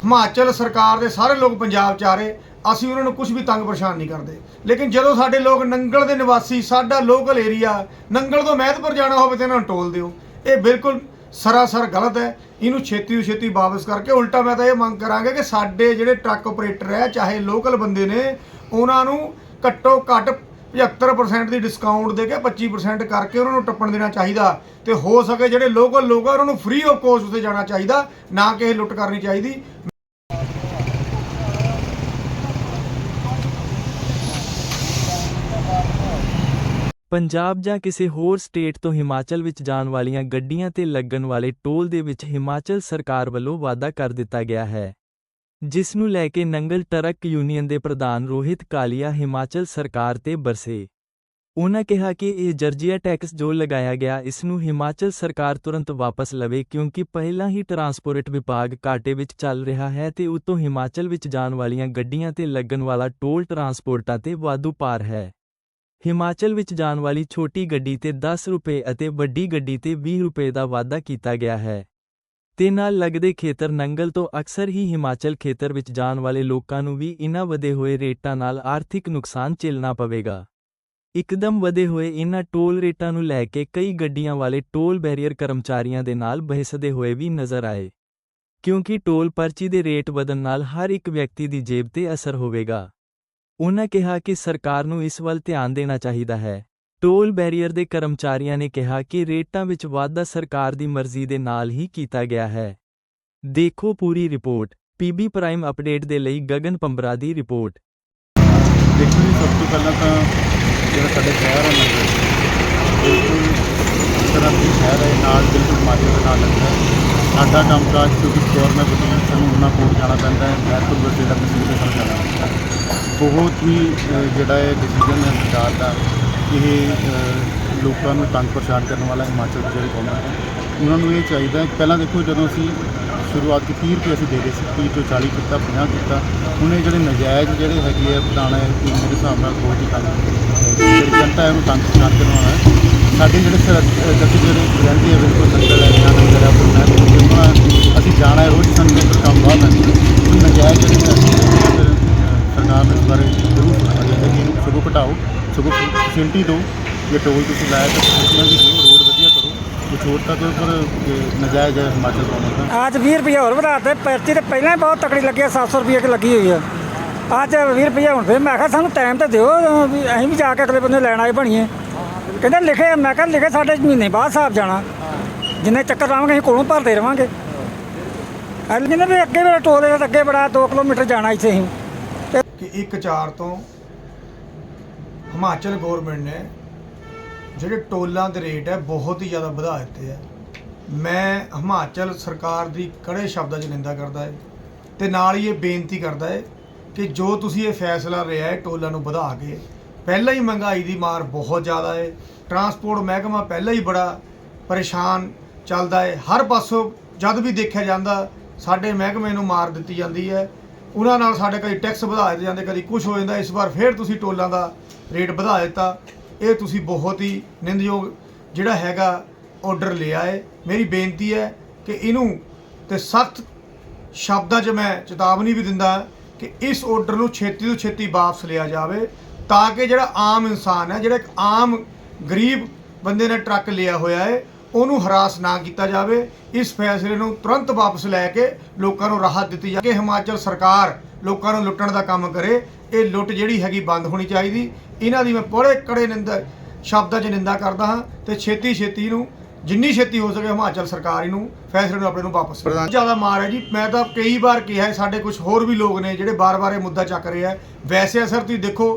ਹਿਮਾਚਲ ਸਰਕਾਰ ਦੇ ਸਾਰੇ ਲੋਕ ਪੰਜਾਬ ਚ ਆ ਰਹੇ, ਅਸੀਂ ਉਹਨਾਂ ਨੂੰ ਕੁਝ ਵੀ ਤੰਗ ਪਰੇਸ਼ਾਨ ਨਹੀਂ ਕਰਦੇ। ਲੇਕਿਨ ਜਦੋਂ ਸਾਡੇ ਲੋਕ ਨੰਗਲ ਦੇ ਨਿਵਾਸੀ, ਸਾਡਾ ਲੋਕਲ ਏਰੀਆ ਨੰਗਲ ਤੋਂ ਮਹਿਤਪੁਰ ਜਾਣਾ ਹੋਵੇ ਤੇ ਇਹਨਾਂ ਨੂੰ ਟੋਲ ਦਿਓ। ਇਹ ਬਿਲਕੁਲ ਸਰਾਸਰ ਗਲਤ ਹੈ। ਇਹਨੂੰ ਛੇਤੀ ਤੋਂ ਛੇਤੀ ਵਾਪਸ ਕਰਕੇ ਉਲਟਾ ਮੈਂ ਤਾਂ ਇਹ ਮੰਗ ਕਰਾਂਗੇ ਕਿ ਸਾਡੇ ਜਿਹੜੇ ਟਰੱਕ ਆਪਰੇਟਰ ਹੈ, ਚਾਹੇ ਲੋਕਲ ਬੰਦੇ ਨੇ, ਉਹਨਾਂ ਨੂੰ ਘੱਟੋ ਘੱਟ 75% ਦੀ ਡਿਸਕਾਊਂਟ ਦੇ ਕੇ 25% ਕਰਕੇ ਉਹਨਾਂ ਨੂੰ ਟੱਪਣ ਦੇਣਾ ਚਾਹੀਦਾ ਤੇ ਹੋ ਸਕੇ ਜਿਹੜੇ ਲੋਕਲ ਲੋਕ ਆ, ਉਹਨਾਂ ਨੂੰ ਫ੍ਰੀ ਆਫ ਕੋਸਟ ਉੱਤੇ ਜਾਣਾ ਚਾਹੀਦਾ, ਨਾ ਕਿ ਇਹ ਲੁੱਟ ਕਰਨੀ ਚਾਹੀਦੀ। ਪੰਜਾਬ ਜਾਂ ਕਿਸੇ ਹੋਰ ਸਟੇਟ ਤੋਂ ਹਿਮਾਚਲ ਵਿੱਚ ਜਾਣ ਵਾਲੀਆਂ ਗੱਡੀਆਂ ਤੇ ਲੱਗਣ ਵਾਲੇ ਟੋਲ ਦੇ ਵਿੱਚ ਹਿਮਾਚਲ ਸਰਕਾਰ ਵੱਲੋਂ ਵਾਅਦਾ ਕਰ ਦਿੱਤਾ ਗਿਆ ਹੈ। ਜਿਸ ਨੂੰ ਲੈ ਕੇ ਨੰਗਲ ਟਰੱਕ ਯੂਨੀਅਨ ਦੇ ਪ੍ਰਧਾਨ ਰੋਹਿਤ ਕਾਲੀਆ ਹਿਮਾਚਲ ਸਰਕਾਰ ਤੇ ਬਰਸੇ। ਉਨ੍ਹਾਂ ਕਿਹਾ ਕਿ ਇਹ ਜਰਜੀਆ ਟੈਕਸ ਜੋ ਲਗਾਇਆ ਗਿਆ, ਇਸ ਨੂੰ ਹਿਮਾਚਲ ਸਰਕਾਰ ਤੁਰੰਤ ਵਾਪਸ ਲਵੇ ਕਿਉਂਕਿ ਪਹਿਲਾਂ ਹੀ ਟਰਾਂਸਪੋਰਟ ਵਿਭਾਗ ਘਾਟੇ ਵਿੱਚ ਚੱਲ ਰਿਹਾ ਹੈ ਤੇ ਉਤੋਂ ਹਿਮਾਚਲ ਵਿੱਚ ਜਾਣ ਵਾਲੀਆਂ ਗੱਡੀਆਂ ਤੇ ਲੱਗਣ ਵਾਲਾ ਟੋਲ ਟਰਾਂਸਪੋਰਟਾਂ ਤੇ ਵਾਧੂ ਭਾਰ ਹੈ। ਹਿਮਾਚਲ ਵਿੱਚ ਜਾਣ ਵਾਲੀ ਛੋਟੀ ਗੱਡੀ ਤੇ 10 ਰੁਪਏ ਅਤੇ ਵੱਡੀ ਗੱਡੀ ਤੇ 20 ਰੁਪਏ ਦਾ ਵਾਅਦਾ ਕੀਤਾ ਗਿਆ ਹੈ। ਤੇ ਨਾਲ ਲੱਗਦੇ ਖੇਤਰ ਨੰਗਲ ਤੋਂ ਅਕਸਰ ਹੀ ਹਿਮਾਚਲ ਖੇਤਰ ਵਿੱਚ ਜਾਣ ਵਾਲੇ ਲੋਕਾਂ ਨੂੰ ਵੀ ਇਨ੍ਹਾਂ ਵਧੇ ਹੋਏ ਰੇਟਾਂ ਨਾਲ ਆਰਥਿਕ ਨੁਕਸਾਨ ਝੇਲਣਾ ਪਵੇਗਾ। ਇੱਕਦਮ ਵਧੇ ਹੋਏ ਇਨ੍ਹਾਂ ਟੋਲ ਰੇਟਾਂ ਨੂੰ ਲੈ ਕੇ ਕਈ ਗੱਡੀਆਂ ਵਾਲੇ ਟੋਲ ਬੈਰੀਅਰ ਕਰਮਚਾਰੀਆਂ ਦੇ ਨਾਲ ਬਹਿਸਦੇ ਹੋਏ ਵੀ ਨਜ਼ਰ ਆਏ। ਕਿਉਂਕਿ ਟੋਲ ਪਰਚੀ ਦੇ ਰੇਟ ਵਧਣ ਨਾਲ ਹਰ ਇੱਕ ਵਿਅਕਤੀ ਦੀ ਜੇਬ ਤੇ ਅਸਰ ਹੋਵੇਗਾ। ਉਹਨਾਂ ਕਿਹਾ ਕਿ ਸਰਕਾਰ ਨੂੰ ਇਸ ਵੱਲ ਧਿਆਨ ਦੇਣਾ ਚਾਹੀਦਾ ਹੈ। ਟੋਲ ਬੈਰੀਅਰ ਦੇ ਕਰਮਚਾਰੀਆਂ ਨੇ ਕਿਹਾ ਕਿ ਰੇਟਾਂ ਵਿੱਚ ਵਾਧਾ ਸਰਕਾਰ ਦੀ ਮਰਜ਼ੀ ਦੇ ਨਾਲ ਹੀ ਕੀਤਾ ਗਿਆ ਹੈ। ਦੇਖੋ ਪੂਰੀ ਰਿਪੋਰਟ। ਪੀਬੀ ਪ੍ਰਾਈਮ ਅਪਡੇਟ ਦੇ ਲਈ ਗਗਨ ਪੰਬਰਾ ਦੀ ਰਿਪੋਰਟ। ਦੇਖੋ ਜੀ, ਸਭ ਤੋਂ ਪਹਿਲਾਂ ਤਾਂ ਜਿਹੜਾ ਸਾਡੇ ਸ਼ਹਿਰ ਹੈ ਬਿਲਕੁਲ ਤਰ੍ਹਾਂ ਦੀ ਸ਼ਹਿਰ ਹੈ ਨਾਲ ਬਿਲਕੁਲ ਮਾਜੇ ਦੇ ਨਾਲ ਲੱਗਦਾ ਸਾਡਾ ਕੰਮਕਾਜ, ਕਿਉਂਕਿ ਗੌਰਮੈਂਟ ਵੱਲੋਂ ਸਾਨੂੰ ਉਹਨਾਂ ਕੋਲ ਜਾਣਾ ਪੈਂਦਾ ਹੈ ਮਹਿਤਪੁਰ ਬੱਸੇ ਦਾ ਮਸ਼ੀਨ ਦੇ ਜਾਣਾ ਪੈਂਦਾ ਬਹੁਤ ਹੀ ਜਿਹੜਾ ਹੈ ਡਿਸੀਜਨ ਹੈ ਸਰਕਾਰ ਦਾ ਇਹ ਲੋਕਾਂ ਨੂੰ ਤੰਗ ਪਰੇਸ਼ਾਨ ਕਰਨ ਵਾਲਾ ਹਿਮਾਚਲ ਦੀ ਜਿਹੜੀ ਗੌਰਮੈਂਟ ਹੈ, ਉਹਨਾਂ ਨੂੰ ਇਹ ਚਾਹੀਦਾ ਪਹਿਲਾਂ ਦੇਖੋ ਜਦੋਂ ਅਸੀਂ ਸ਼ੁਰੂਆਤ ਕੀਤੀ 30 ਰੁਪਏ ਅਸੀਂ ਦੇ ਰਹੇ ਸੀ 30 ਤੋਂ 40 ਕੀਤਾ 50 ਕੀਤਾ, ਹੁਣ ਇਹ ਜਿਹੜੇ ਨਜਾਇਜ਼ ਜਿਹੜੇ ਹੈਗੇ ਆ ਵਧਾਉਣਾ ਹੈ ਕਿ ਮੇਰੇ ਹਿਸਾਬ ਨਾਲ ਬਹੁਤ ਹੀ ਤੰਗ ਜਿਹੜੀ ਜਨਤਾ ਹੈ ਉਹਨੂੰ ਤੰਗ ਪਰੇਸ਼ਾਨ ਕਰਨ ਵਾਲਾ ਹੈ। ਸਾਡੇ ਜਿਹੜੇ ਜੱਤੀ ਜਿਹੜੇ ਰਹਿੰਦੇ ਆ, ਬਿਲਕੁਲ ਨੰਗਲ ਹੈ ਜਾਂ ਨੰਗਲ ਹੈ ਪੁਰਨਾ ਅਸੀਂ ਜਾਣਾ ਹੈ, ਰੋਜ਼ ਸਾਨੂੰ ਇੱਕ ਕੰਮ ਬਾਹਰ ਪੈਂਦਾ ਨਜਾਇਜ਼ ਜਿਹੜੇ ਹੈ ਫਿਰ, ਅ, ਸਰਕਾਰ ਨੂੰ ਇਸ ਬਾਰੇ ਜ਼ਰੂਰ ਸੋਚਣਾ ਚਾਹੀਦਾ ਕਿ ਇਹਨੂੰ ਸਗੋਂ ਘਟਾਓ ਸਗੋਂ ਫੈਸਿਲਿਟੀ ਦਿਓ। ਜੇ ਟੋਲ ਤੁਸੀਂ ਲਾਇਆ ਤਾਂ ਫੈਸਿਲਿਟੀਆਂ ਵੀ ਦਿਓ ਰੋਡ ਵਧੀਆ ਕਰੋ। ਕੁਛ ਹੋਰ ਤਾਂ ਕੋਈ ਪਰ ਨਜਾਇਜ਼ ਹੈ ਹਿਮਾਚਲ ਦਾ। ਅੱਜ 20 ਰੁਪਏ ਹੋਰ ਵਧਾਤੇ ਪਰਚੀ ਤੇ ਪਹਿਲਾਂ ਹੀ ਬਹੁਤ ਤਕੜੀ ਲੱਗੀ ਆ 700 ਰੁਪਏ ਕਿ ਲੱਗੀ ਹੋਈ ਆ। ਅੱਜ 20 ਰੁਪਏ ਹੁਣ ਫਿਰ ਮੈਂ ਕਿਹਾ ਸਾਨੂੰ ਟਾਈਮ ਤਾਂ ਦਿਓ ਵੀ ਅਸੀਂ ਵੀ ਜਾ ਕੇ ਅਗਲੇ ਬੰਦੇ ਲੈਣ ਆਏ ਬਣੀਏ। ਕਹਿੰਦੇ ਲਿਖੇ ਮੈਂ ਕਿਹਾ ਲਿਖੇ ਸਾਡੇ ਮਹੀਨੇ ਬਾਅਦ ਹਿਸਾਬ ਜਾਣਾ। ਜਿੰਨੇ ਚੱਕਰ ਲਾਵਾਂਗੇ ਅਸੀਂ ਕੋਲੋਂ ਭਰਦੇ ਰਵਾਂਗੇ। ਅਗਲੇ ਕਹਿੰਦੇ ਵੀ ਅੱਗੇ ਮੇਰਾ ਟੋਲ ਹੈ ਅੱਗੇ ਬੜਾ 2 ਕਿਲੋਮੀਟਰ ਜਾਣਾ ਇੱਥੇ ਅਸੀਂ। ਕਿ ਇੱਕ ਚਾਰ ਤੋਂ ਹਿਮਾਚਲ ਗਵਰਨਮੈਂਟ ਨੇ ਜਿਹੜੇ ਟੋਲਾਂ ਦੇ ਰੇਟ ਹੈ ਬਹੁਤ ਹੀ ਜ਼ਿਆਦਾ ਵਧਾ ਦਿੱਤੇ ਹੈ। ਮੈਂ ਹਿਮਾਚਲ ਸਰਕਾਰ ਦੀ ਕੜੇ ਸ਼ਬਦਾਂ 'ਚ ਨਿੰਦਾ ਕਰਦਾ ਹੈ ਤੇ ਨਾਲ ਹੀ ਇਹ ਬੇਨਤੀ ਕਰਦਾ ਹੈ ਕਿ ਜੋ ਤੁਸੀਂ ਇਹ ਫੈਸਲਾ ਲਿਆ ਹੈ ਟੋਲਾਂ ਨੂੰ ਵਧਾ ਕੇ, ਪਹਿਲਾਂ ਹੀ ਮਹਿੰਗਾਈ ਦੀ ਮਾਰ ਬਹੁਤ ਜ਼ਿਆਦਾ ਹੈ। ਟਰਾਂਸਪੋਰਟ ਮਹਿਕਮਾ ਪਹਿਲਾਂ ਹੀ ਬੜਾ ਪਰੇਸ਼ਾਨ ਚੱਲਦਾ ਹੈ। ਹਰ ਪਾਸੋਂ ਜਦ ਵੀ ਦੇਖਿਆ ਜਾਂਦਾ, ਸਾਡੇ ਮਹਿਕਮੇ ਨੂੰ ਮਾਰ ਦਿੱਤੀ ਜਾਂਦੀ ਹੈ। ਉਹਨਾਂ ਨਾਲ ਸਾਡੇ ਕਈ ਟੈਕਸ ਵਧਾ ਦਿੱਤੇ ਜਾਂਦੇ, ਕਦੀ ਕੁਝ ਹੋ ਜਾਂਦਾ, ਇਸ ਵਾਰ ਫੇਰ ਤੁਸੀਂ ਟੋਲਾਂ ਦਾ ਰੇਟ ਵਧਾ ਦਿੱਤਾ। ਇਹ ਤੁਸੀਂ ਬਹੁਤ ਹੀ ਨਿੰਦਯੋਗ ਜਿਹੜਾ ਹੈਗਾ ਆਰਡਰ ਲਿਆ ਹੈ ਮੇਰੀ ਬੇਨਤੀ ਹੈ ਕਿ ਇਹਨੂੰ ਤੇ ਸਖਤ ਸ਼ਬਦਾਂ 'ਚ ਮੈਂ ਚੇਤਾਵਨੀ ਵੀ ਦਿੰਦਾ ਕਿ ਇਸ ਆਰਡਰ ਨੂੰ ਛੇਤੀ ਤੋਂ ਛੇਤੀ ਵਾਪਸ ਲਿਆ ਜਾਵੇ ਤਾਂ ਕਿ ਜਿਹੜਾ ਆਮ ਇਨਸਾਨ ਹੈ, ਜਿਹੜਾ ਇੱਕ ਆਮ ਗਰੀਬ ਬੰਦੇ ਨੇ ਟਰੱਕ ਲਿਆ ਹੋਇਆ ਹੈ ਉਹਨੂੰ ਹਰਾਸ ਨਾ ਕੀਤਾ ਜਾਵੇ। ਇਸ ਫੈਸਲੇ ਨੂੰ ਤੁਰੰਤ ਵਾਪਸ ਲੈ ਕੇ ਲੋਕਾਂ ਨੂੰ ਰਾਹਤ ਦਿੱਤੀ ਜਾਵੇ। ਕਿ ਹਿਮਾਚਲ ਸਰਕਾਰ ਲੋਕਾਂ ਨੂੰ ਲੁੱਟਣ ਦਾ ਕੰਮ ਕਰੇ। ਇਹ ਲੁੱਟ ਜਿਹੜੀ ਹੈਗੀ ਬੰਦ ਹੋਣੀ ਚਾਹੀਦੀ। ਇਹਨਾਂ ਦੀ ਮੈਂ ਬੜੇ ਕੜੇ ਨਿੰਦਾ ਸ਼ਬਦਾਂ 'ਚ ਨਿੰਦਾ ਕਰਦਾ ਹਾਂ ਤੇ ਛੇਤੀ ਛੇਤੀ ਨੂੰ ਜਿੰਨੀ ਛੇਤੀ ਹੋ ਸਕੇ ਹਿਮਾਚਲ ਸਰਕਾਰ ਇਹਨੂੰ ਫੈਸਲੇ ਨੂੰ ਆਪਣੇ ਨੂੰ ਵਾਪਸ। ਜ਼ਿਆਦਾ ਮਾਰ ਹੈ ਜੀ। ਮੈਂ ਤਾਂ ਕਈ ਵਾਰ ਕਿਹਾ ਸਾਡੇ ਕੁਝ ਹੋਰ ਵੀ ਲੋਕ ਨੇ ਜਿਹੜੇ ਬਾਰ-ਬਾਰ ਇਹ ਮੁੱਦਾ ਚੱਕ ਰਹੇ ਆ। ਵੈਸੇ ਅਸਰ ਤੁਸੀਂ ਦੇਖੋ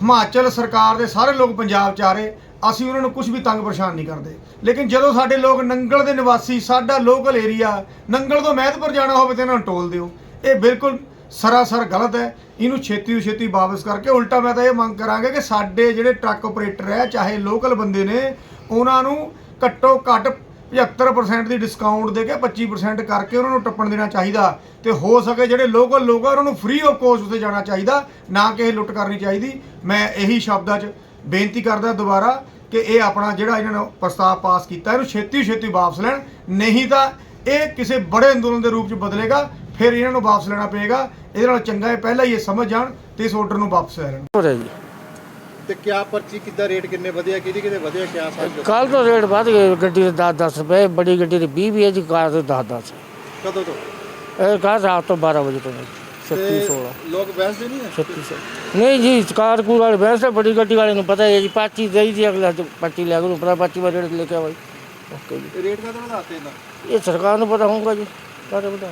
ਹਿਮਾਚਲ ਸਰਕਾਰ ਦੇ ਸਾਰੇ ਲੋਕ ਪੰਜਾਬ ਚ ਆ ਰਹੇ। ਅਸੀਂ ਉਹਨਾਂ ਨੂੰ ਕੁਝ ਵੀ ਤੰਗ ਪਰੇਸ਼ਾਨ ਨਹੀਂ ਕਰਦੇ। ਲੇਕਿਨ ਜਦੋਂ ਸਾਡੇ ਲੋਕ ਨੰਗਲ ਦੇ ਨਿਵਾਸੀ ਸਾਡਾ ਲੋਕਲ ਏਰੀਆ ਨੰਗਲ ਤੋਂ ਮਹਿਤਪੁਰ ਜਾਣਾ ਹੋਵੇ ਤੇ ਇਹਨਾਂ ਨੂੰ ਟੋਲ ਦਿਓ। ਇਹ ਬਿਲਕੁਲ ਸਰਾਸਰ ਗਲਤ ਹੈ। ਇਹਨੂੰ ਛੇਤੀ ਤੋਂ ਛੇਤੀ ਵਾਪਸ ਕਰਕੇ ਉਲਟਾ ਮੈਂ ਤਾਂ ਇਹ ਮੰਗ ਕਰਾਂਗਾ ਕਿ ਸਾਡੇ ਜਿਹੜੇ ਟਰੱਕ ਆਪਰੇਟਰ ਹੈ, ਚਾਹੇ ਲੋਕਲ ਬੰਦੇ ਨੇ, ਉਹਨਾਂ ਨੂੰ ਘੱਟੋ ਘੱਟ 75% ਦੀ ਡਿਸਕਾਊਂਟ ਦੇ ਕੇ 25% ਕਰਕੇ ਉਹਨਾਂ ਨੂੰ ਟੱਪਣ ਦੇਣਾ ਚਾਹੀਦਾ ਤੇ ਹੋ ਸਕੇ ਜਿਹੜੇ ਲੋਕਲ ਲੋਕ ਆ, ਉਹਨਾਂ ਨੂੰ ਫ੍ਰੀ ਆਫ ਕੋਸਟ ਉੱਤੇ ਜਾਣਾ ਚਾਹੀਦਾ, ਨਾ ਕਿ ਇਹ ਲੁੱਟ ਕਰਨੀ ਚਾਹੀਦੀ। ਮੈਂ ਇਹੀ ਸ਼ਬਦਾਂ 'ਚ ਬੇਨਤੀ ਕਰਦਾ ਦੁਬਾਰਾ ਕਿ ਇਹ ਆਪਣਾ ਜਿਹੜਾ ਇਹਨਾਂ ਨੇ ਪ੍ਰਸਤਾਵ ਪਾਸ ਕੀਤਾ, ਇਹਨੂੰ ਛੇਤੀ ਛੇਤੀ ਵਾਪਸ ਲੈਣ। ਨਹੀਂ ਤਾਂ ਇਹ ਕਿਸੇ ਬੜੇ ਅੰਦੋਲਨ ਦੇ ਰੂਪ 'ਚ ਬਦਲੇਗਾ। ਫਿਰ ਇਹਨਾਂ ਨੂੰ ਵਾਪਸ ਲੈਣਾ ਪਏਗਾ। ਇਹਦੇ ਨਾਲ ਚੰਗਾ ਹੈ ਪਹਿਲਾਂ ਹੀ ਇਹ ਸਮਝ ਜਾਣ ਤੇ ਇਸ ਆਰਡਰ ਨੂੰ ਵਾਪਸ ਲੈ ਲੈਣ। ਹੋ ਰਿਹਾ ਜੀ। ਤੇ ਕਿਆ ਪਰਚੀ ਕਿੱਦਾਂ ਰੇਟ ਕਿੰਨੇ ਵਧਿਆ ਕਿਹਦੀ ਕਿਹਦੇ ਵਧਿਆ ਕਿਆ ਸਾਜ ਕੱਲ ਤੋਂ ਰੇਟ ਵੱਧ ਗਏ ਗੱਡੀ ਦੇ 10 10 ਰੁਪਏ ਬੜੀ ਗੱਡੀ ਦੇ 20 ਵੀ ਹੈ ਜੀ ਕਾਰ ਦੇ 10 10 ਕਦੋਂ ਤੋਂ? ਇਹ ਕਾਰ ਰਾਤ ਤੋਂ 12 ਵਜੇ ਤੋਂ 36 ਤੇ 16 ਲੋਕ ਬੈਸਦੇ ਨਹੀਂ ਹੈ 36 ਸੌ ਨਹੀਂ ਜੀ ਕਾਰ ਕੂਰ ਵਾਲੇ ਵੈਸੇ ਬੜੀ ਗੱਡੀ ਵਾਲੇ ਨੂੰ ਪਤਾ ਹੈ ਜੀ ਪਾਚੀ ਦੇਈ ਦੀ ਅਗਲਾ ਪਾਚੀ ਲੈ ਕੇ ਨੂੰ ਪਤਾ ਪਾਚੀ ਵਾਲੇ ਰੇਟ ਲੈ ਕੇ ਆਵਾਈ ਓਕੇ ਜੀ। ਰੇਟ ਕਦੋਂ ਵਧਾਤੇ ਇਹਨਾਂ? ਇਹ ਸਰਕਾਰ ਨੂੰ ਪਤਾ ਹੋਊਗਾ ਜੀ ਕਾਹਦੇ ਵਧਾ